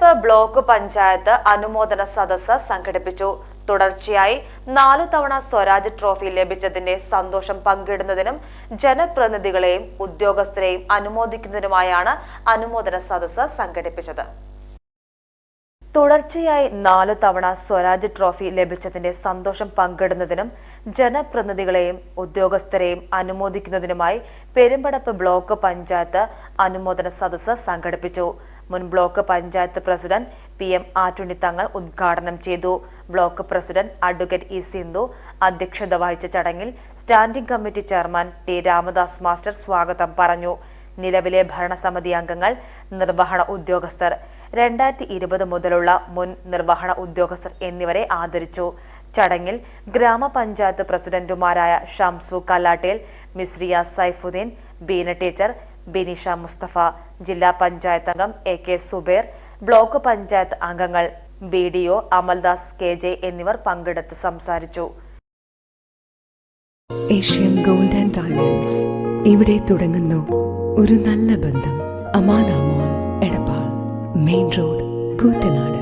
Perumpadappu block panchayat അനുമോദന സദസ്സ് സംഘടിപ്പിച്ചു. തുടർച്ചയായി നാലു തവണ സ്വരാജ് ട്രോഫി ലഭിച്ചതിന്റെ സന്തോഷം പങ്കിടുന്നതിനും ജനപ്രതിനിധികളെയും ഉദ്യോഗസ്ഥരെയും അനുമോദിക്കുന്നതിനുമായാണ് അനുമോദന സദസ്സ് സംഘടിപ്പിച്ചത്. തുടർച്ചയായി നാലു തവണ സ്വരാജ് ട്രോഫി ലഭിച്ചതിന്റെ സന്തോഷം പങ്കിടുന്നതിനും ജനപ്രതിനിധികളെയും ഉദ്യോഗസ്ഥരെയും അനുമോദിക്കുന്നതിനുമായി പെരുമ്പടപ്പ് ബ്ലോക്ക് പഞ്ചായത്ത് അനുമോദന സദസ്സ് സംഘടിപ്പിച്ചു. മുൻ block panchayat president P M Attunnithangal ഉദ്ഘാടനം ചെയ്തു. Block president advocate E Sindhu അധ്യക്ഷത വഹിച്ച ചടങ്ങിൽ standing committee chairman T Ramadas master സ്വാഗതം പറഞ്ഞു. നിലവിലെ ഭരണസമിതി അംഗങ്ങൾ നിർവഹണ ഉദ്യോഗസ്ഥർ രണ്ടായിരത്തി ഇരുപത് മുതലുള്ള മുൻ നിർവഹണ ഉദ്യോഗസ്ഥർ എന്നിവരെ ആദരിച്ചു. ചടങ്ങിൽ ഗ്രാമപഞ്ചായത്ത് പ്രസിഡന്റുമാരായ ഷംസു കല്ലാട്ടേൽ മിസ്രിയ സൈഫുദ്ദീൻ ബീന ടീച്ചർ ബിനിഷ മുസ്തഫ ജില്ലാ പഞ്ചായത്ത് അംഗം A K Zubair block panchayat അംഗങ്ങൾ B D O Amaldas K J എന്നിവർ പങ്കെടുത്ത് സംസാരിച്ചു. Asian Gold and Diamonds. ഇവിടെ തുടങ്ങുന്നു ഒരു നല്ല ബന്ധം. അമാനാമോൻ എടപ്പാൾ. Main road Koottanad.